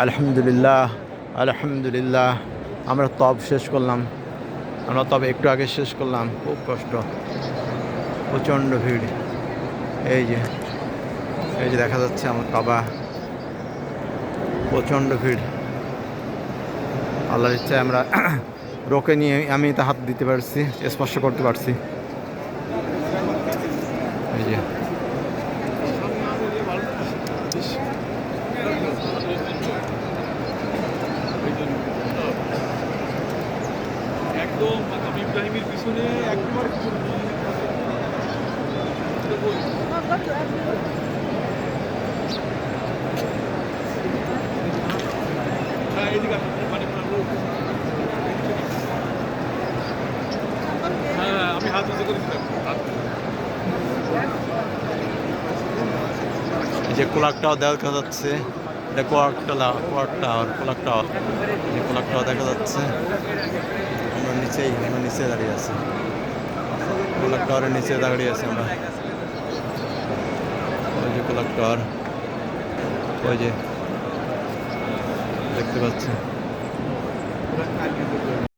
আলহামদুলিল্লাহ আলহামদুলিল্লাহ। আমরা তব শেষ করলাম। আমরা তবে একটু আগে শেষ করলাম। খুব কষ্ট। প্রচণ্ড ভিড়। এই যে এই যে দেখা যাচ্ছে আমার কাবা। প্রচণ্ড ভিড়। আল্লাহর ইচ্ছায় আমরা রোকে নিয়ে আমি তা হাত দিতে পারছি, স্পর্শ করতে পারছি। এই যে। একদম মাকাম ইব্রাহিমের পিছনে একবার হ্যাঁ হ্যাঁ আমি হাত উঁচু করেছিলাম। যে কোলাক টাওয়ার দেখা যাচ্ছে, এটা কোয়াক টাওয়ার কোয়াক টাওয়ার, কোলাক টাওয়ার। এই কোলাক টাওয়ার দেখা যাচ্ছে। নিচেই আমরা নিচে দাঁড়িয়ে আছি। কোলাক টাওয়ারের নিচে দাঁড়িয়ে আছি আমরা। ওই যে কোলাক টাওয়ার ওই যে, দেখতে পাচ্ছি